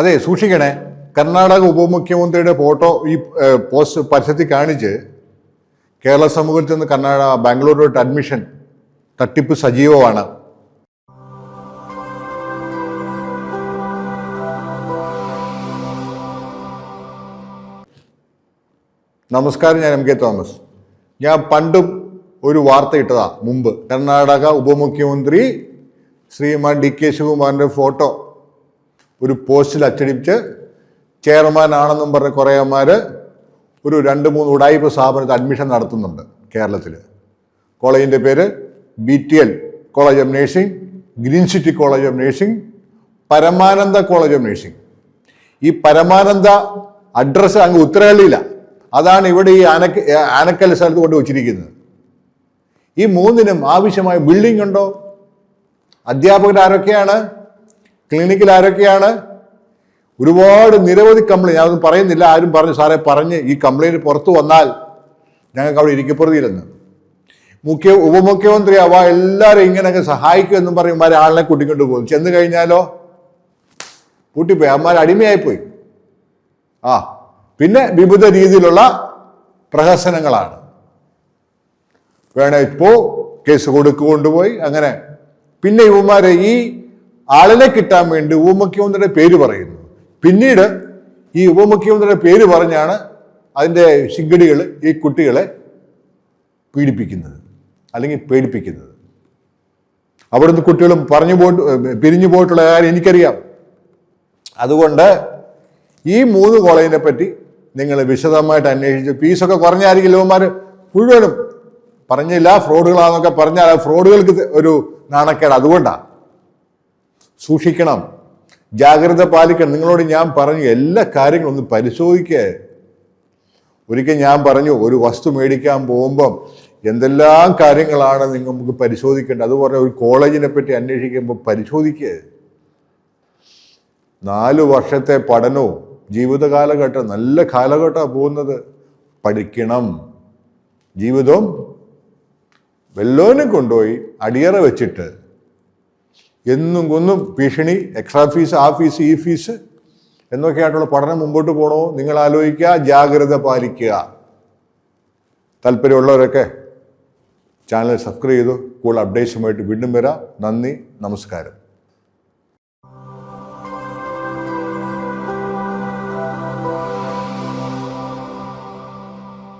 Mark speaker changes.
Speaker 1: അതെ സൂക്ഷിക്കണേ. കർണാടക ഉപമുഖ്യമന്ത്രിയുടെ ഫോട്ടോ ഈ പോസ്റ്റ് പരസ്യത്തിൽ കാണിച്ച് കേരള സമൂഹത്തിൽ നിന്ന് കർണാടക ബാംഗ്ലൂരിലോട്ട് അഡ്മിഷൻ തട്ടിപ്പ് സജീവമാണ്. നമസ്കാരം ഞാൻ എം കെ തോമസ്. ഞാൻ പണ്ടും ഒരു വാർത്ത ഇട്ടതാ മുമ്പ്. കർണാടക ഉപമുഖ്യമന്ത്രി ശ്രീമാൻ ഡി കെ ശിവകുമാറിന്റെ ഫോട്ടോ ഒരു പോസ്റ്റിൽ അച്ചടിച്ച് ചെയർമാൻ ആണെന്നും പറഞ്ഞ കുറേ അമ്മമാർ ഒരു രണ്ട് മൂന്ന് ഉടായ്പ സ്ഥാപനത്തിൽ അഡ്മിഷൻ നടത്തുന്നുണ്ട് കേരളത്തിൽ. കോളേജിന്റെ പേര് B T L college of nursing green city college of nursing Paramananda college of nursing ഈ പരമാനന്ദ അഡ്രസ്സ് അങ്ങ് ഉത്തരഹള്ളിയില്ല അതാണ് ഇവിടെ ഈ ആനക്ക ആനക്കൽ സ്ഥലത്ത് കൊണ്ട് വച്ചിരിക്കുന്നത്. ഈ മൂന്നിനും ആവശ്യമായ ബിൽഡിംഗ് ഉണ്ടോ? അധ്യാപകർ ആരൊക്കെയാണ് ക്ലിനിക്കിൽ ആരൊക്കെയാണ്? ഒരുപാട് നിരവധി കംപ്ലൈന്റ് ഞാനൊന്നും പറയുന്നില്ല. ആരും പറഞ്ഞു സാറേ പറഞ്ഞ് ഈ കംപ്ലൈന്റ് പുറത്തു വന്നാൽ ഞങ്ങൾക്ക് അവിടെ ഇരിക്കപ്പെടുത്തിയിരുന്നു മുഖ്യ ഉപമുഖ്യമന്ത്രി അവ എല്ലാവരും ഇങ്ങനെയൊക്കെ സഹായിക്കുമെന്നും പറയും മാരെ ആളിനെ കൂട്ടിക്കൊണ്ട് പോകും ചെന്ന് കഴിഞ്ഞാലോ? കൂട്ടിപ്പോയി അമ്മമാർ അടിമയായിപ്പോയി. ആ പിന്നെ വിവിധ രീതിയിലുള്ള പ്രഹസനങ്ങളാണ്. വേണേ ഇപ്പോൾ കേസ് കൊടുക്കൊണ്ടുപോയി അങ്ങനെ. പിന്നെ ഇവന്മാരെ ഈ ആളിനെ കിട്ടാൻ വേണ്ടി ഉപമുഖ്യമന്ത്രിയുടെ പേര് പറയുന്നു. പിന്നീട് ഈ ഉപമുഖ്യമന്ത്രിയുടെ പേര് പറഞ്ഞാണ് അതിന്റെ ശിങ്കടികൾ ഈ കുട്ടികളെ പീഡിപ്പിക്കുന്നത് അല്ലെങ്കിൽ പേടിപ്പിക്കുന്നത്. അവിടുന്ന് കുട്ടികളും പറഞ്ഞു പോയിട്ട് പിരിഞ്ഞു പോയിട്ടുള്ള കാര്യം എനിക്കറിയാം. അതുകൊണ്ട് ഈ മൂന്ന് കോളേജിനെ പറ്റി നിങ്ങൾ വിശദമായിട്ട് അന്വേഷിച്ച് ഫീസൊക്കെ കുറഞ്ഞായിരിക്കും ഇവന്മാർ? മുഴുവനും പറഞ്ഞില്ല ഫ്രോഡുകളാണെന്നൊക്കെ പറഞ്ഞാൽ ഫ്രോഡുകൾക്ക് ഒരു നാണക്കേട്. അതുകൊണ്ടാണ് സൂക്ഷിക്കണം. ജാഗ്രത പാലിക്കണം. നിങ്ങളോട് ഞാൻ പറഞ്ഞു എല്ലാ കാര്യങ്ങളും ഒന്ന് പരിശോധിക്കുക ഒരിക്കൽ ഞാൻ പറഞ്ഞു ഒരു വസ്തു മേടിക്കാൻ പോകുമ്പം എന്തെല്ലാം കാര്യങ്ങളാണ് നിങ്ങൾക്ക് പരിശോധിക്കേണ്ടത്? അതുപോലെ ഒരു കോളേജിനെ പറ്റി അന്വേഷിക്കുമ്പോൾ പരിശോധിക്കുക നാല് വർഷത്തെ പഠനവും ജീവിത കാലഘട്ടം നല്ല കാലഘട്ടമാണ് പോകുന്നത്. പഠിക്കണം. ജീവിതം വെല്ലോനെ കൊണ്ടുപോയി അടിയറ വെച്ചിട്ട് എന്നും കൊന്നും ഭീഷണി എക്സ്ട്രാ ഫീസ് ആ ഫീസ് ഈ ഫീസ് എന്നൊക്കെയായിട്ടുള്ള പഠനം മുമ്പോട്ട് പോകണോ നിങ്ങൾ ആലോചിക്കുക ജാഗ്രത പാലിക്കുക. താല്പര്യമുള്ളവരൊക്കെ ചാനൽ സബ്സ്ക്രൈബ് ചെയ്തു കൂടുതൽ അപ്ഡേറ്റ്സുമായിട്ട് വീണ്ടും വരാം. നന്ദി നമസ്കാരം.